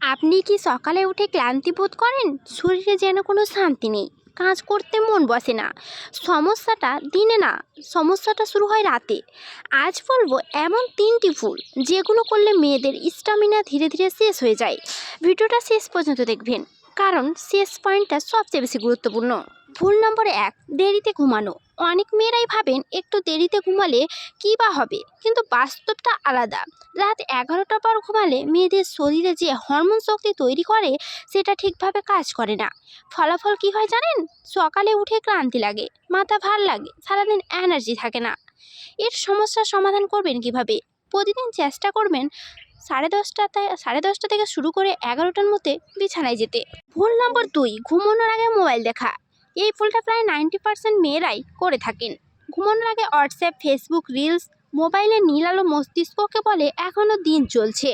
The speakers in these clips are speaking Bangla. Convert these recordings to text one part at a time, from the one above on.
আপনি কি সকালে উঠে ক্লান্তি বোধ করেন? শরীরে যেন কোনো শান্তি নেই। কাজ করতে মন বসে না। সমস্যাটা দিনে না, সমস্যাটা শুরু হয় রাতে। আজ বলব এমন তিনটি ভুল, যেগুলো করলে মেয়েদের স্টামিনা ধীরে ধীরে শেষ হয়ে যায়। ভিডিওটা শেষ পর্যন্ত দেখবেন। কারণ শেষ পয়েন্টটা সবচেয়ে বেশি গুরুত্বপূর্ণ। ভুল নম্বর এক, দেরিতে ঘুমানো। অনেক মেয়েরাই ভাবেন একটু দেরিতে ঘুমালে কী বা হবে, কিন্তু বাস্তবটা আলাদা। রাত এগারোটা পর ঘুমালে মেয়েদের শরীরে যে হরমোন শক্তি তৈরি করে, সেটা ঠিকভাবে কাজ করে না। ফলাফল কি হয় জানেন? সকালে উঠে ক্লান্তি লাগে, মাথা ভার লাগে, সারাদিন এনার্জি থাকে না। এর সমস্যার সমাধান করবেন কীভাবে? প্রতিদিন চেষ্টা করবেন সাড়ে দশটাতে, সাড়ে দশটা থেকে শুরু করে এগারোটার মধ্যে বিছানায় যেতে। ভুল নম্বর দুই, ঘুমানোর আগে মোবাইল দেখা। এই ভুলটা প্রায় নাইনটি পার্সেন্ট মেয়েরাই করে থাকেন। ঘুমানোর আগে হোয়াটসঅ্যাপ, ফেসবুক, রিলস মোবাইলের নীল আলো মস্তিষ্ককে বলে এখনও দিন চলছে।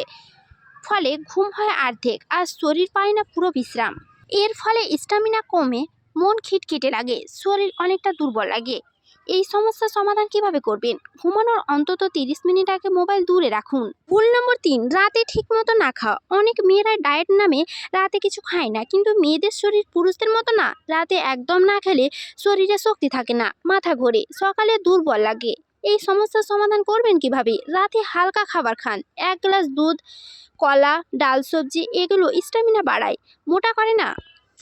ফলে ঘুম হয় আর্ধেক আর শরীর পায় না পুরো বিশ্রাম। এর ফলে স্টামিনা কমে, মন খিটখিটে লাগে, শরীর অনেকটা দুর্বল লাগে। এই সমস্যার সমাধান কীভাবে করবেন? ঘুমানোর অন্তত তিরিশ মিনিট আগে মোবাইল দূরে রাখুন। ভুল নম্বর তিন, রাতে ঠিকমতো না খাওয়া। অনেক মেয়েরা ডায়েট নামে রাতে কিছু খায় না, কিন্তু মেয়েদের শরীর পুরুষদের মতো না। রাতে একদম না খেলে শরীরে শক্তি থাকে না, মাথা ঘোরে, সকালে দুর্বল লাগে। এই সমস্যার সমাধান করবেন কীভাবে? রাতে হালকা খাবার খান। এক গ্লাস দুধ, কলা, ডাল সবজি, এগুলো স্টামিনা বাড়ায়। মোটা করে না।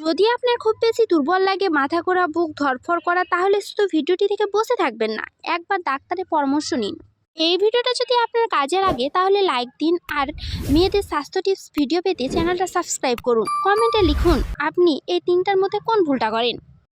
যদি আপনার খুব বেশি দুর্বল লাগে, মাথা ঘোরা, বুক ধরফর করা, তাহলে শুধু ভিডিওটি থেকে বসে থাকবেন না, একবার ডাক্তারের পরামর্শ নিন। এই ভিডিওটা যদি আপনার কাজে লাগে, তাহলে লাইক দিন আর মেয়েদের স্বাস্থ্য টিপস ভিডিও পেতে চ্যানেলটা সাবস্ক্রাইব করুন। কমেন্টে লিখুন, আপনি এই তিনটার মধ্যে কোন ভুলটা করেন?